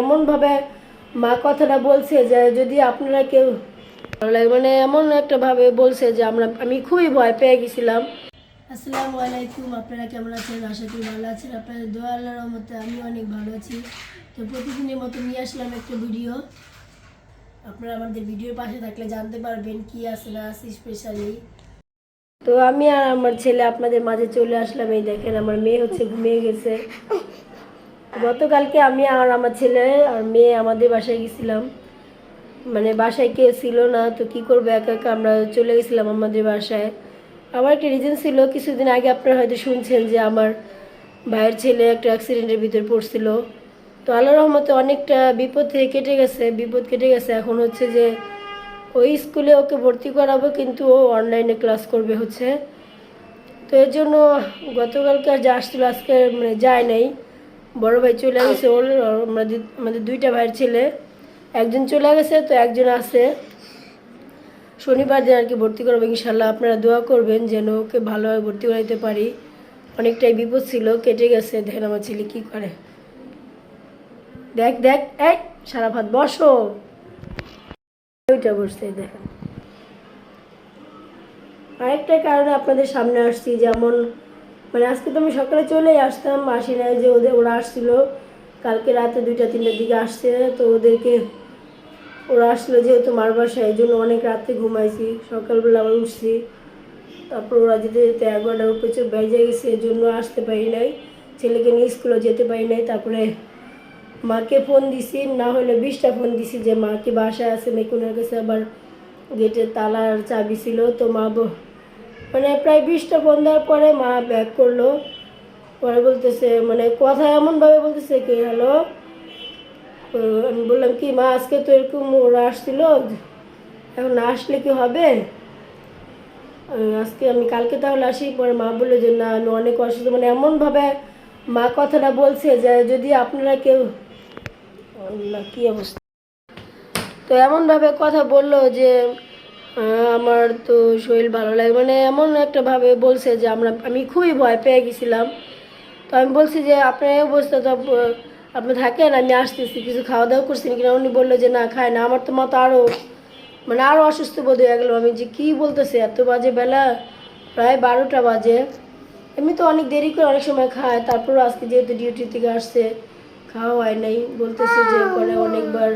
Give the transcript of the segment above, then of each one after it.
এমনভাবে মা কথাটা বলছে যে যদি আপনারা কেউ ভালো লাগে মানে এমন একটা ভাবে বলছে যে আমরা আমি খুবই ভয় পেয়ে গেছিলাম। আসসালামু আলাইকুম আপনারা কেমন আছেন? আশা করি ভালো আছেন। আপনাদের দোয়া আল্লাহর রহমতে আমি অনেক ভালো আছি। তো প্রতিদিনের মতো নিয়ে আসলাম একটা ভিডিও। আপনারা আমাদের ভিডিওর পাশে থাকলে জানতে পারবেন কি আছে না আছে স্পেশালি তো আমি আর আমার ছেলে আপনাদের মাঝে চলে আসলাম। এই দেখেন আমার মেয়ে হচ্ছে ঘুমিয়ে গেছে। গতকালকে আমি আর আমার ছেলে আর মেয়ে আমাদের বাসায় গেছিলাম। মানে বাসায় কেউ ছিল না, তো কি করব? একা একা আমরা চলে গেছিলাম আমাদের বাসায়। আমার একটা রিজন ছিল, কিছুদিন আগে আপনারা হয়তো শুনছেন যে আমার ভাইয়ের ছেলে একটা অ্যাক্সিডেন্টের ভিতর পড়ছিল। তো আল্লাহ রহমতে অনেকটা বিপদ থেকে কেটে গেছে, বিপদ কেটে গেছে। এখন হচ্ছে যে ওই স্কুলে ওকে ভর্তি করাবো, কিন্তু ও অনলাইনে ক্লাস করবে হচ্ছে। তো এর জন্য গতকালকে আর যে আসছিল, আজকে মানে যায় নাই। বড় ভাই চলে গেছে ওর আমাদের আমাদের দুইটা ভাইয়ের ছেলে। একজন চলে গেছে তো একজন আছে। শনিবার দিন আর কি ভর্তি করব ইনশাল্লাহ আপনারা দোয়া করবেন যেন ওকে ভালোভাবে ভর্তি করাইতে পারি। অনেকটাই বিপদ ছিল কেটে গেছে। দেখেন আমার ছেলে কী করে। দেখ দেখ এই সারা ভাত বসো। ওইটা এই দেখেন। আরেকটা কারণে আপনাদের সামনে আসছি যেমন মানে আজকে তো আমি সকালে চলেই আসতাম, আসি নাই যে ওদের ওরা আসছিল। কালকে রাতে দুইটা, তিনটার দিকে আসছে, তো ওদেরকে ওরা আসলো যেহেতু মার বাসায়, এই জন্য অনেক রাতে ঘুমাইছি। সকালবেলা আবার উঠছি। তারপর ওরা যেতে যেতে এগারোটার উপরে বেজে গেছে এই জন্য আসতে পারি নাই। ছেলেকে নিয়ে স্কুলে যেতে পারি নাই, তারপরে মাকে ফোন দিছি। না হলে বিশটা ফোন দিছি যে, মা কি বাসায় আছে? মেকুনের কাছে আবার গেটের তালার চাবি ছিল। তো মা মানে প্রায় বিশটা ফোন দেওয়ার পরে মা ব্যাক করল। পরে বলতেছে মানে কথা এমনভাবে বলতেছে কি, হ্যালো? আমি বললাম, কি মা, আজকে তো এরকম ওরা আসছিল, এখন আসলে কি হবে? আজকে আমি কালকে তাহলে আসি। পরে মা বলল যে, না, আমি অনেক অসুস্থ। মানে এমনভাবে মা কথাটা বলছে যে, যদি আপনারা কেউ কি অবস্থা? তো এমনভাবে কথা বলল যে আমার তো শরীর ভালো লাগে। মানে এমন একটা ভাবে বলছে যে আমরা, আমি খুবই ভয় পেয়ে গেছিলাম। তো আমি বলছি যে, আপনার এই অবস্থা তো আপনি থাকেন, আমি আসতেছি, কিছু খাওয়া দাওয়া করছেন কিনা? উনি বলল যে, না, খায় না। আমার তো মতো আরও মানে আরও অসুস্থ বোধ হয়ে গেলো। আমি যে, কী বলতেছে? এত বাজে বেলা? প্রায় বারোটা বাজে। এমনি তো অনেক দেরি করে অনেক সময় খায়। তারপরও আজকে যেহেতু ডিউটি থেকে আসছে, খাওয়া হয় নাই। বলতেছে যে, পরে অনেকবার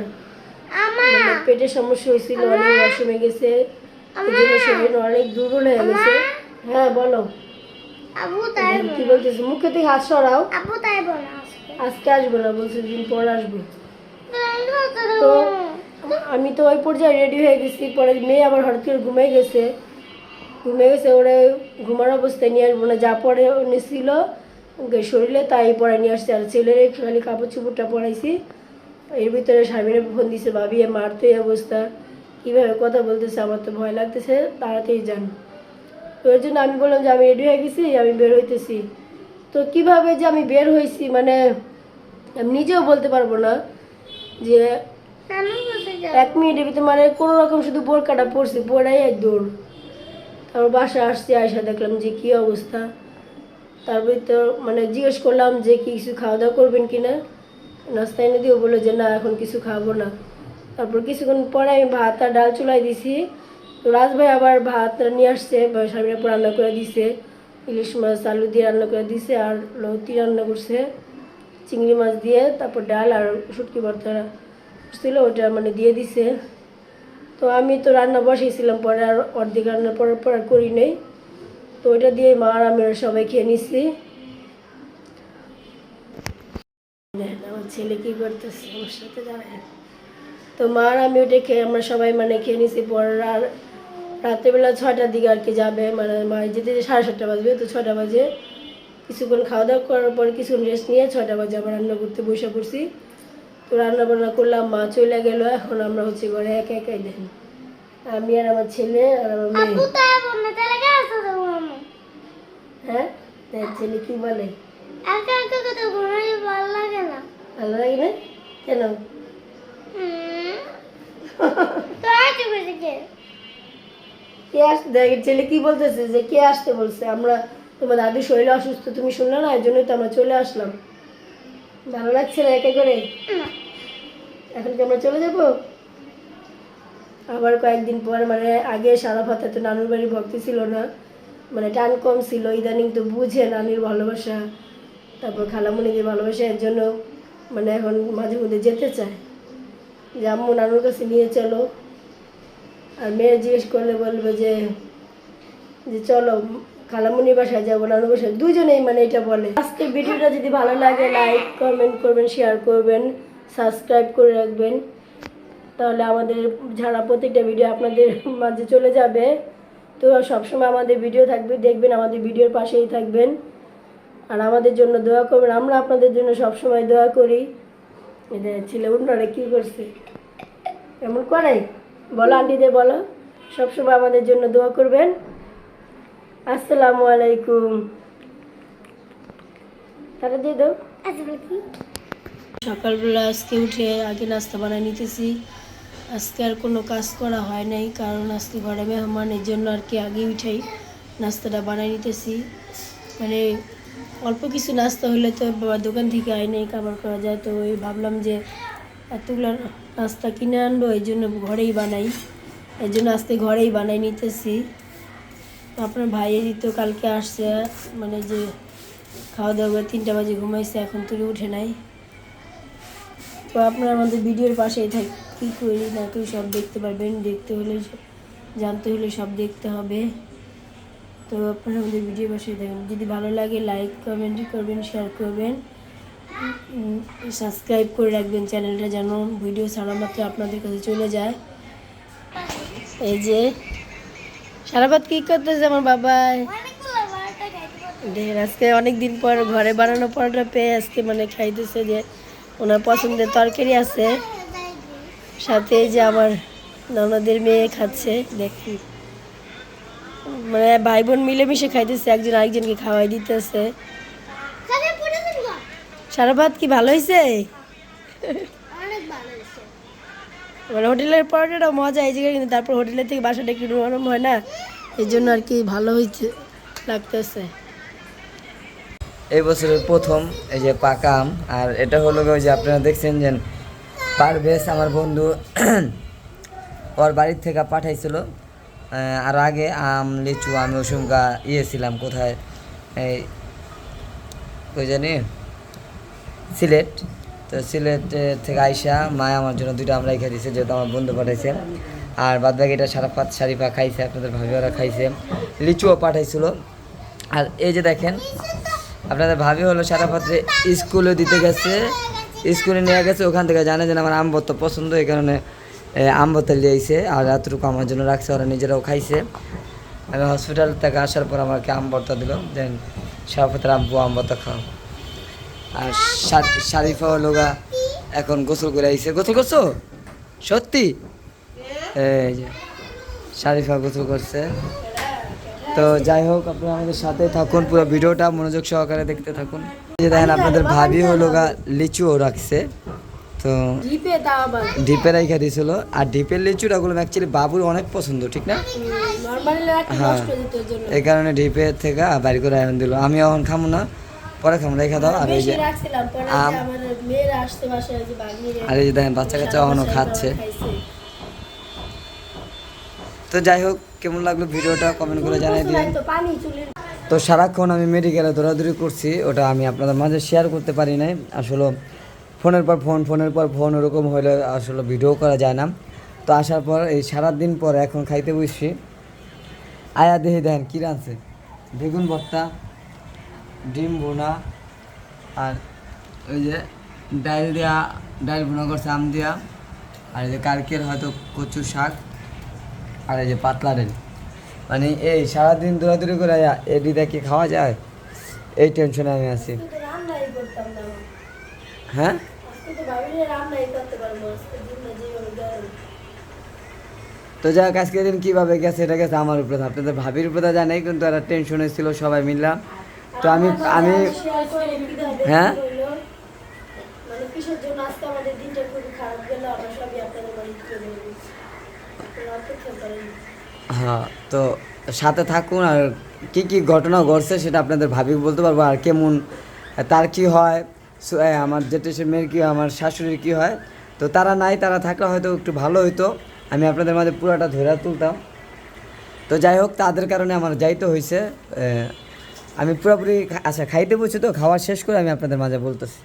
মানে পেটের সমস্যা হয়েছিল অনেক ওয়াশরুমে গেছে শরীর অনেক দুর্বল হয়ে গেছে। হ্যাঁ বলো। কি বলতেছে? মুখে থেকে হাত সরাও। আজকে। আসব না বলছে দিন পর আসব। তো আমি তো ওই পর্যায়ে রেডি হয়ে গেছি পরে মেয়ে আবার হঠাৎ করে ঘুমিয়ে গেছে। ঘুমে গেছে ওরে ঘুমার অবস্থায় নিয়ে আসব না যা পরে নিছিল শরীরে তাই পরে নিয়ে আসছে। আর ছেলের খালি কাপড় চুপড়টা পরাইছি। এর ভিতরে স্বামীরা ফোন দিছে ভাবি মার তো এই অবস্থা। কীভাবে কথা বলতেছে? আমার তো ভয় লাগতেছে তাড়াতাড়ি যান। তো এর জন্য আমি বললাম যে আমি রেডি হয়ে গেছি আমি বের হইতেছি। তো কীভাবে যে আমি বের হয়েছি মানে আমি নিজেও বলতে পারব না যে এক মিনিটের ভিতরে মানে কোনো রকম শুধু বোরকাটা পড়ছি পড়াই এক দৌড়। তারপর বাসা আসছি আয়সা দেখলাম যে কী অবস্থা? তারপরে তো মানে জিজ্ঞেস করলাম যে কি কিছু খাওয়া দাওয়া করবেন কি না নাস্তা এনে দিও, বলল যে, না, এখন কিছু খাব না। তারপর কিছুক্ষণ পরে আমি ভাত আর ডাল চুলাই দিছি। তো রাজ ভাই আবার ভাত নিয়ে আসছে স্বামীর রান্না করে দিছে। ইলিশ মাছ, আলু দিয়ে রান্না করে দিছে আর লতি রান্না করছে। চিংড়ি মাছ দিয়ে, তারপর ডাল আর শুটকি ভর্তা ছিল ওটা মানে দিয়ে দিছে। তো আমি তো রান্না বসিয়েছিলাম, পরে আর অর্ধেক রান্নার পর পর করি নেই। তো ওইটা দিয়ে মা আর আমি সবাই খেয়ে নিচ্ছি দেখেন আমার ছেলে কি করতেছে? আমার সাথে দাঁড়ায় তো মা আর আমি ওটা খেয়ে আমরা সবাই মানে খেয়ে নিছি। পর আর রাত্রেবেলা ছটার দিকে আর কি যাবে। মানে মা যেতে যেতে সাড়ে সাতটা বাজবে তো ছটা বাজে। কিছুক্ষণ খাওয়া দাওয়া করার পর কিছুক্ষণ রেস্ট নিয়ে ছটা বাজে আবার রান্না করতে বসে পড়ছি। তো রান্না বান্না করলাম মা চলে গেল। এখন আমরা হচ্ছে ঘরে একা একাই দেখেন আমি আর আমার ছেলে আর আমার মেয়ে। হ্যাঁ? ছেলে কি বলে? একা একা কথা ভালো লাগে না। ভালো লাগে না কেন কে? আসতে দেখ ছেলে কি বলতেছে যে কে আসতে বলছে? আমরা তোমার দাদু শরীর অসুস্থ তুমি শুনলে না? এই জন্যই তো আমরা চলে আসলাম। ভালো লাগছে না একে করে? এখন কি আমরা চলে যাব? আবার কয়েকদিন পর মানে আগে সারাফাতে তো নানুর বাড়ির ভক্তি ছিল না। মানে টান কম ছিল ইদানিং তো বুঝে নানির ভালোবাসা তারপর খালামুনিদের ভালোবাসা এর জন্য মানে এখন মাঝে মধ্যে যেতে চায়। যে আম্মু নানুর কাছে নিয়ে চলো। আর মেয়ে জিজ্ঞেস করলে বলবে যে যে চলো খালামুনি বাসায় যাব, নানুর বাসায়। দুজনেই মানে এটা বলে। আজকে ভিডিওটা যদি ভালো লাগে লাইক কমেন্ট করবেন শেয়ার করবেন সাবস্ক্রাইব করে রাখবেন। তাহলে আমাদের ছাড়া প্রত্যেকটা ভিডিও আপনাদের মাঝে চলে যাবে। তো সবসময় আমাদের ভিডিও থাকবে, দেখবেন আমাদের ভিডিওর পাশেই থাকবেন। আর আমাদের জন্য দোয়া করবেন। আমরা আপনাদের জন্য সবসময় দোয়া করি। এটা ছেলে উন্নরা কী করছে? এমন করে বলো, আন্টিদের বলো। সবসময় আমাদের জন্য দোয়া করবেন। আসসালামু আলাইকুম। তারা দিয়ে দাও। সকালবেলা আজকে উঠে আগে নাস্তা বানাই নিতেছি। আজকে আর কোনো কাজ করা হয় নাই, কারণ আজকে ঘরে মেহমান, এর জন্য আর কি আগে উঠেই নাস্তাটা বানাই নিতেছি। মানে অল্প কিছু নাস্তা হলে তো দোকান থেকে নেই, খাবার করা যায়। তো ওই ভাবলাম যে এতগুলো নাস্তা কিনে আনব, এই জন্য ঘরেই বানাই। এর জন্য আজকে ঘরেই বানাই নিতেছি। আপনার ভাইয়েরই তো কালকে আসছে মানে যে খাওয়া দাওয়া করে তিনটা বাজে ঘুমাইছে, এখন তুলে উঠে নাই। তো আপনারা আমাদের ভিডিওর পাশেই থাক, কী করি না করি সব দেখতে পারবেন। দেখতে হলে জানতে হলে সব দেখতে হবে। তো আপনারা আমাদের ভিডিও পাশেই থাকবেন যদি ভালো লাগে লাইক কমেন্ট করবেন শেয়ার করবেন। সাবস্ক্রাইব করে রাখবেন চ্যানেলটা যেন ভিডিও ছাড়া মাত্র আপনাদের কাছে চলে যায়। এই যে সারাবাদ কী করতেছে আমার বাবাই? আজকে অনেক দিন পর ঘরে বানানো পরোটা পেয়ে আজকে মানে খাইতেছে যে ওনার পছন্দের তরকারি আছে। সাথে যে আমার ননদের মেয়ে খাচ্ছে দেখি মানে ভাই বোন মিলেমিশে খাইতেছে একজন আরেকজনকে খাওয়াই দিতেছে। সারা ভাত কি ভালো হয়েছে অনেক ভালো হয়েছে মানে হোটেলের পরোটাটা মজা এই জায়গায় কিন্তু তারপর হোটেলের থেকে বাসাটা একটু নরম হয় না এই জন্য আর কি ভালো হয়েছে লাগতেছে। এই বছরের প্রথম এই যে পাকা আম আর এটা হলো গিয়ে ওই যে আপনারা দেখছেন যে পারভেজ আমার বন্ধু ওর বাড়ির থেকে পাঠাইছিল। আর আগে আম, লিচু, আমি ওসুমকা ইয়ে ছিলাম কোথায়? এই, কই জানি? সিলেট। তো সিলেট থেকে আইসা মা আমার জন্য দুইটা আমরা রেখে দিয়েছে যেহেতু আমার বন্ধু পাঠাইছে। আর বাদ বাকি এটা সারাপাত শারিফা খাইছে, আপনাদের ভাবি ওরা খাইছে। লিচুও পাঠাইছিল। আর এই যে দেখেন, আপনাদের ভাবি হলো সারাপাত্রে স্কুলে দিতে গেছে, স্কুলে নিয়ে গেছে, ওখান থেকে জানে যে আমার আম ভর্তা পছন্দ, এই কারণে আম নিয়ে আইছে আর এতটুকু আমার জন্য রাখছে, ওরা নিজেরাও খাইছে। আমি হসপিটাল থেকে আসার পর আমাকে আম ভর্তা দিল, দেন সারাপাত্রে আব্বু আম ভর্তা খাও আর শারিফা হলো গা এখন গোসল করে আইছে। গোসল করছ? সত্যি? এই যে, শারিফা গোসল করছে। তো যাই হোক, আপনারা আমাদের সাথে থাকুন, পুরো ভিডিওটা মনোযোগ সহকারে দেখতে থাকুন। যে দেখেন, আপনাদের ভাবি হলো গা লিচুও রাখছে। তো ডিপে রেখে দিয়েছিল। আর ডিপের লিচুটাগুলো অ্যাকচুয়ালি বাবুর অনেক পছন্দ ঠিক না? হ্যাঁ। এই কারণে ডিপে থেকে বাড়ি করে এখন দিল। আমি এখন খামো না পরে খামো রেখে দাও। আর এই যে আর এই যে দেখেন বাচ্চা কাচ্চা এখনও খাচ্ছে। তো যাই হোক কেমন লাগল ভিডিওটা? কমেন্ট করে জানাই দিন। তো তো সারাক্ষণ আমি মেডিকেলে দৌড়াদৌড়ি করছি ওটা আমি আপনাদের মাঝে শেয়ার করতে পারি নাই। আসলে ফোনের পর ফোন, ফোনের পর ফোন, ওরকম হলে আসলে ভিডিও করা যায় না। তো আসার পর এই সারাদিন পর এখন খাইতে বসছি। আয়া দেখি দেখেন কী রাঁধছে। বেগুন ভর্তা, ডিম ভুনা, আর ওই যে ডাইল দেওয়া ডাইল ভুনা করছে আম দেওয়া আর এই যে কালকের হয়তো কচু শাক, আর এই যে পাতলা ডাল মানে এই সারাদিন দৌড়াদৌড়ি করে এডিটা কি খাওয়া যায়? এই টেনশনে আমি আছি কিন্তু রান্নাই করতাম না হ্যাঁ? তো তো যাই হোক আজকের দিন কীভাবে গেছে এটা গেছে আমার উপরে আপনাদের ভাবির উপরে জানে কিন্তু একটা টেনশনে ছিল সবাই মিললাম। তো আমি আমি হ্যাঁ? মানে হ্যাঁ তো সাথে থাকুন আর কি কি ঘটনা ঘটছে সেটা আপনাদের ভাবি বলতে পারব আর কেমন তার কি হয় আমার জেঠেশের মেয়ের কী, আমার শাশুড়ির কী হয়? তো তারা নাই, তারা থাকলে হয়তো একটু ভালো হইতো। আমি আপনাদের মাঝে পুরাটা ধরে তুলতাম। তো যাই হোক, তাদের কারণে আমার যাইতে হয়েছে আমি পুরোপুরি আচ্ছা খাইতে বসছি তো, খাওয়া শেষ করে আমি আপনাদের মাঝে বলতেছি।